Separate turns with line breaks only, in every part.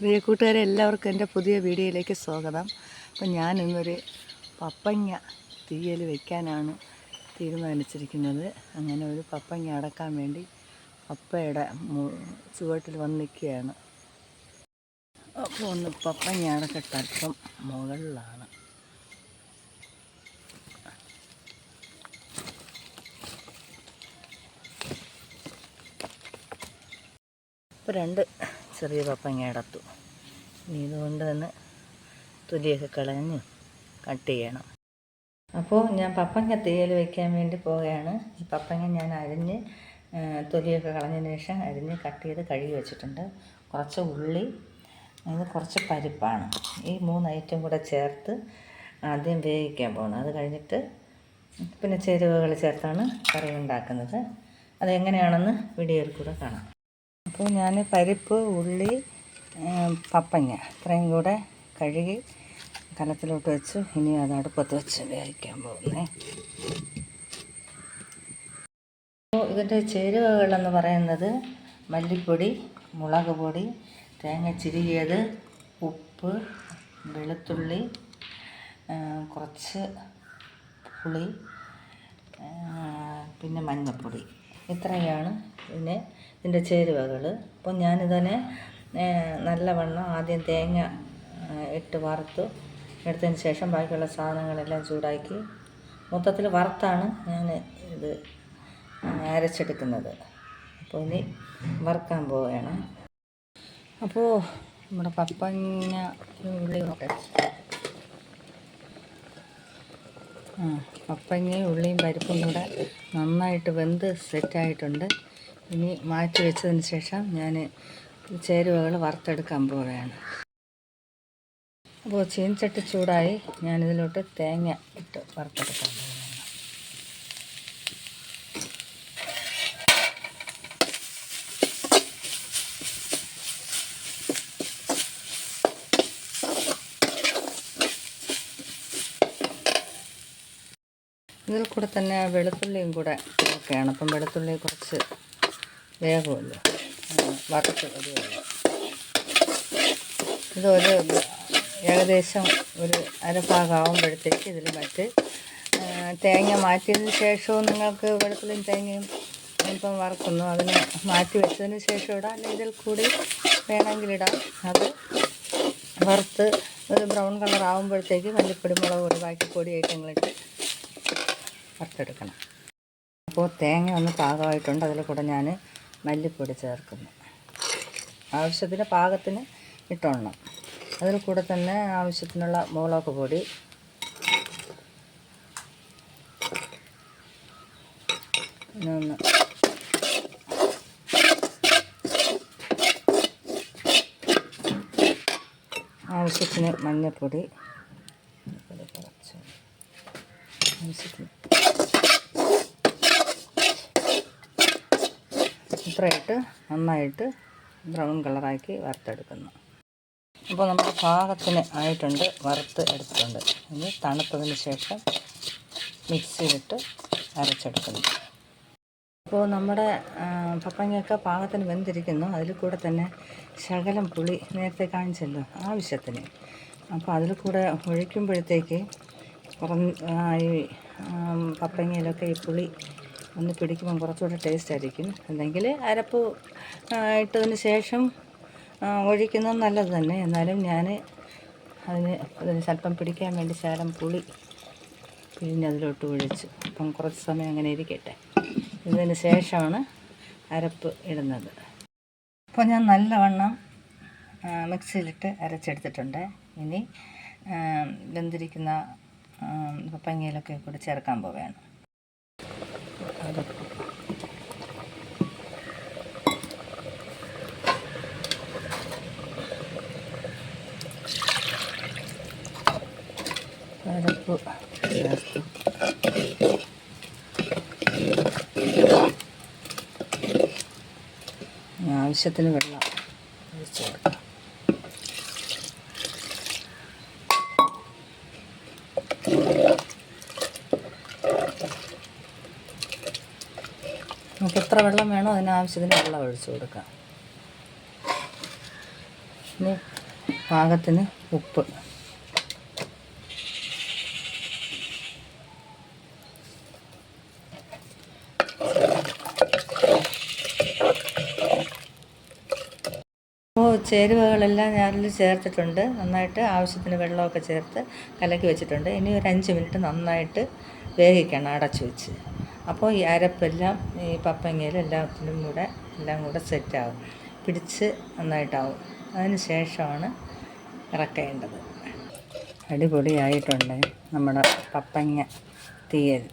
പ്രിയ കൂട്ടുകാരെ എല്ലാവർക്കും എന്റെ പുതിയ വീഡിയോയിലേക്ക് സ്വാഗതം. അപ്പം ഞാൻ ഇന്നൊരു പപ്പങ്ങ തീയൽ വയ്ക്കാനാണ് തീരുമാനിച്ചിരിക്കുന്നത്. അങ്ങനെ ഒരു പപ്പങ്ങ അടക്കാൻ വേണ്ടി പപ്പയുടെ ചുവട്ടിൽ വന്ന് നിൽക്കുകയാണ് അപ്പോൾ ഒന്ന് പപ്പങ്ങ അടക്കട്ടൽപ്പം മുകളിലാണ്. ഇപ്പോൾ രണ്ട് ചെറിയ പപ്പങ്ങ ഇടത്തു ഇനി ഇതുകൊണ്ട് തന്നെ തൊലിയൊക്കെ കളഞ്ഞ് കട്ട് ചെയ്യണം. അപ്പോൾ ഞാൻ പപ്പങ്ങ തേൽ വയ്ക്കാൻ വേണ്ടി പോവുകയാണ്. ഈ പപ്പങ്ങ ഞാൻ അരിഞ്ഞ് തൊലിയൊക്കെ കളഞ്ഞതിന് ശേഷം അരിഞ്ഞ് കട്ട് ചെയ്ത് കഴുകി വെച്ചിട്ടുണ്ട്. കുറച്ച് ഉള്ളി ഇത് കുറച്ച് പരിപ്പാണ്. ഈ മൂന്ന് ഐറ്റം കൂടെ ചേർത്ത് ആദ്യം വേവിക്കാൻ പോകണം അത് കഴിഞ്ഞിട്ട് പിന്നെ ചേരുവകൾ ചേർത്താണ് കറി ഉണ്ടാക്കുന്നത്. അതെങ്ങനെയാണെന്ന് വീഡിയോയിൽ കൂടെ കാണാം. അപ്പോൾ ഞാൻ പരിപ്പ് ഉള്ളി പപ്പങ്ങ ഇത്രയും കൂടെ കഴുകി കലത്തിലോട്ട് വെച്ചു. ഇനി അത് അടുപ്പത്ത് വെച്ച് വേവിക്കാൻ പോകുന്നേ. ഇതിന്റെ ചേരുവകളെന്ന് പറയുന്നത് മല്ലിപ്പൊടി മുളക് പൊടി തേങ്ങ ചിരികിയത് ഉപ്പ് വെളുത്തുള്ളി കുറച്ച് പുളി പിന്നെ മഞ്ഞൾപ്പൊടി ഇത്രയാണ് ഇതിന് ഇതിന്റെ ചേരുവകൾ. അപ്പം ഞാനിതിനെ നല്ലവണ്ണം ആദ്യം തേങ്ങ ഇട്ട് വറുത്തു. എടുത്തതിന് ശേഷം ബാക്കിയുള്ള സാധനങ്ങളെല്ലാം ചൂടാക്കി. മൊത്തത്തിൽ വറുത്താണ് ഞാൻ ഇത് അരച്ചെടുക്കുന്നത്. അപ്പോൾ ഇനി വറുക്കാൻ പോവുകയാണ്. അപ്പോൾ നമ്മുടെ പപ്പങ്ങ ഉള്ളി ഒക്കെ. ആ പപ്പങ്ങയും ഉള്ളിയും പരിപ്പും കൂടെ നന്നായിട്ട് വെന്ത് സെറ്റായിട്ടുണ്ട് ഇനി മാറ്റി വെച്ചതിന് ശേഷം ഞാൻ ചേരുവകൾ വറുത്തെടുക്കാൻ പോവുകയാണ്. അപ്പോൾ ചീനച്ചട്ടി ചൂടായി ഞാനിതിലോട്ട് തേങ്ങ ഇട്ട് വറുത്തെടുക്കാൻ പോവുകയാണ്. ഇതിൽ കൂടെ തന്നെ വെളുത്തുള്ളിയും കൂടെ ഒക്കെയാണ് അപ്പം വെളുത്തുള്ളി കുറച്ച് വേഗമല്ലോ വറുത്ത് വരുമല്ലോ ഇതൊരു ഏകദേശം ഒരു അരഭാഗമാകുമ്പോഴത്തേക്ക് ഇതിൽ മറ്റ് തേങ്ങ മാറ്റിയതിന് ശേഷവും നിങ്ങൾക്ക് വെളുത്തുള്ളിയും തേങ്ങയും ഇപ്പം വറുക്കുന്നു. അതിന് മാറ്റി വെച്ചതിന് ശേഷം ഇടാം. അല്ലെങ്കിൽ ഇതിൽ കൂടി വേണമെങ്കിൽ ഇടാം. അത് വറുത്ത് ഒരു ബ്രൗൺ കളർ ആകുമ്പോഴത്തേക്ക് മല്ലിപ്പൊടി മുളക് പൊടി ബാക്കി പൊടി ഐറ്റങ്ങളിട്ട് വറുത്തെടുക്കണം. അപ്പോൾ തേങ്ങ ഒന്ന് പാകമായിട്ടുണ്ട്. അതിൽ കൂടെ ഞാൻ മല്ലിപ്പൊടി ചേർക്കുന്നു. ആവശ്യത്തിന് പാകത്തിന് ഇട്ടോണം. അതിൽ കൂടെ തന്നെ ആവശ്യത്തിനുള്ള മുളക് പൊടി. ആവശ്യത്തിന് കുറച്ച് ആവശ്യത്തിന് ഇത്രയിട്ട് നന്നായിട്ട് ബ്രൗൺ കളറാക്കി വറുത്തെടുക്കുന്നു. അപ്പോൾ നമ്മൾ പാകത്തിന് ആയിട്ടുണ്ട് വറുത്ത് എടുത്തിട്ടുണ്ട്. ഇനി തണുത്തതിന് ശേഷം മിക്സിയിലിട്ട് അരച്ചെടുക്കുന്നു. അപ്പോൾ നമ്മുടെ പപ്പങ്ങയൊക്കെ പാകത്തിന് വെന്തിരിക്കുന്നു. അതിൽ കൂടെ തന്നെ ശകലം പുളി നേരത്തെ കാണിച്ചല്ലോ ആവശ്യത്തിന്. അപ്പോൾ അതിൽ കൂടെ ഒഴിക്കുമ്പോഴത്തേക്ക് കുറഞ്ഞ ഈ പപ്പങ്ങയിലൊക്കെ ഈ പുളി ഒന്ന് പിടിക്കുമ്പം കുറച്ചുകൂടെ ടേസ്റ്റ് ആയിരിക്കും. അല്ലെങ്കിൽ അരപ്പ് ഇട്ടതിന് ശേഷം ഒഴിക്കുന്നത് നല്ലത് തന്നെ. എന്നാലും ഞാൻ അതിന് അതിന് സ്വല്പം പിടിക്കാൻ വേണ്ടി ശകലം പുളി പിഴിഞ്ഞതിലോട്ട് ഒഴിച്ചു. അപ്പം കുറച്ച് സമയം അങ്ങനെ ഇരിക്കട്ടെ. ഇതിന് ശേഷമാണ് അരപ്പ് ഇടുന്നത്. അപ്പോൾ ഞാൻ നല്ലവണ്ണം മിക്സിയിലിട്ട് അരച്ചെടുത്തിട്ടുണ്ട്. ഇനി വെന്തിരിക്കുന്ന പപ്പങ്ങയിലൊക്കെ കൂടി ചേർക്കാൻ പോവുകയാണ്. അരപ്പ്. ചേർത്ത് ആവശ്യത്തിന് വെള്ളം ഒഴിച്ച് കൊടുക്കാം നമുക്ക് എത്ര വെള്ളം വേണോ അതിനാവശ്യത്തിന് വെള്ളം ഒഴിച്ചു കൊടുക്കാം. ഇനി പാകത്തിന് ഉപ്പ്. ചേരുവകളെല്ലാം ഞാനിൽ ചേർത്തിട്ടുണ്ട്. നന്നായിട്ട് ആവശ്യത്തിന് വെള്ളമൊക്കെ ചേർത്ത് കലക്കി വെച്ചിട്ടുണ്ട്. ഇനി ഒരു അഞ്ച് മിനിറ്റ് നന്നായിട്ട് വേവിക്കണം അടച്ചു വെച്ച്. അപ്പോൾ ഈ അരപ്പെല്ലാം ഈ പപ്പങ്ങയിൽ എല്ലാത്തിലും കൂടെ എല്ലാം കൂടെ സെറ്റാവും. പിടിച്ച് നന്നായിട്ടാവും. അതിന് ശേഷമാണ് ഇറക്കേണ്ടത്. അടിപൊളിയായിട്ടുണ്ട് നമ്മുടെ പപ്പങ്ങ തീയൽ.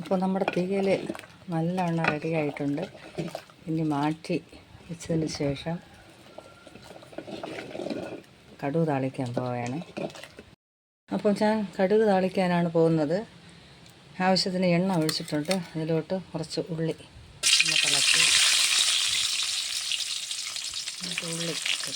ഇപ്പോൾ നമ്മുടെ തീയൽ നല്ലവണ്ണം റെഡി ആയിട്ടുണ്ട് ഇനി മാറ്റി വെച്ചതിന് ശേഷം കടുക് താളിക്കാൻ പോവുകയാണ്. അപ്പോൾ ഞാൻ കടുക് താളിക്കാനാണ് പോകുന്നത്. ആവശ്യത്തിന് എണ്ണ ഒഴിച്ചിട്ടുണ്ട്. അതിലോട്ട് കുറച്ച് ഉള്ളി ഉള്ളി ഇട്ടു.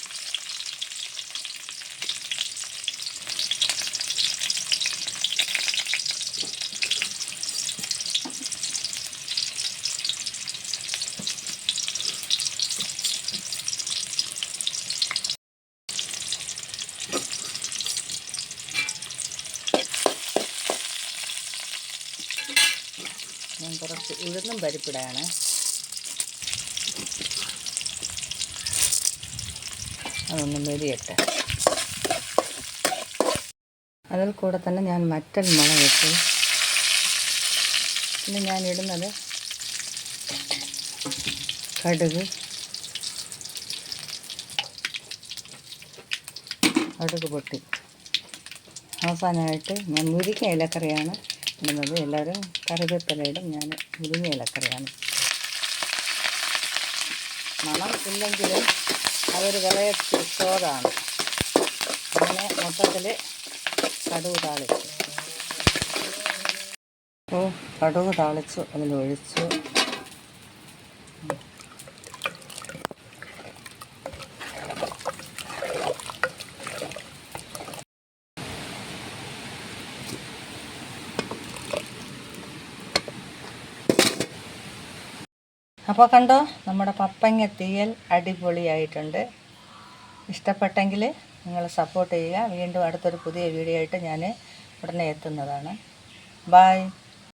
ഞാൻ കുറച്ച് ഉഴുന്നും പരിപ്പിടാണ്. അതൊന്ന് മെരിയട്ടെ. അതിൽ കൂടെ തന്നെ ഞാൻ മറ്റൽ മുളക് പിന്നെ ഞാൻ ഇടുന്നത് കടുക്. കടുക് പൊട്ടി. അവസാനമായിട്ട് ഞാൻ മുരിക്ക ഇലക്കറിയാണ് ഇടുന്നത് എല്ലാവരും കറിവേപ്പിലയിടും. ഞാൻ മുരിങ്ങ ഇലക്കറിയാണ്. മണം ഇല്ലെങ്കിലും അതൊരു വെറൈറ്റി സ്വാദാണ് അങ്ങനെ മൊത്തത്തിൽ കടുക് താളിച്ചു. അപ്പോൾ കടുക് താളിച്ചു അതിലൊഴിച്ചു. അപ്പോൾ കണ്ടോ നമ്മുടെ പപ്പങ്ങ തീയൽ അടിപൊളിയായിട്ടുണ്ട്. ഇഷ്ടപ്പെട്ടെങ്കിൽ നിങ്ങൾ സപ്പോർട്ട് ചെയ്യുക. വീണ്ടും അടുത്തൊരു പുതിയ വീഡിയോ ആയിട്ട് ഞാൻ ഉടനെ എത്തുന്നതാണ്. ബായ്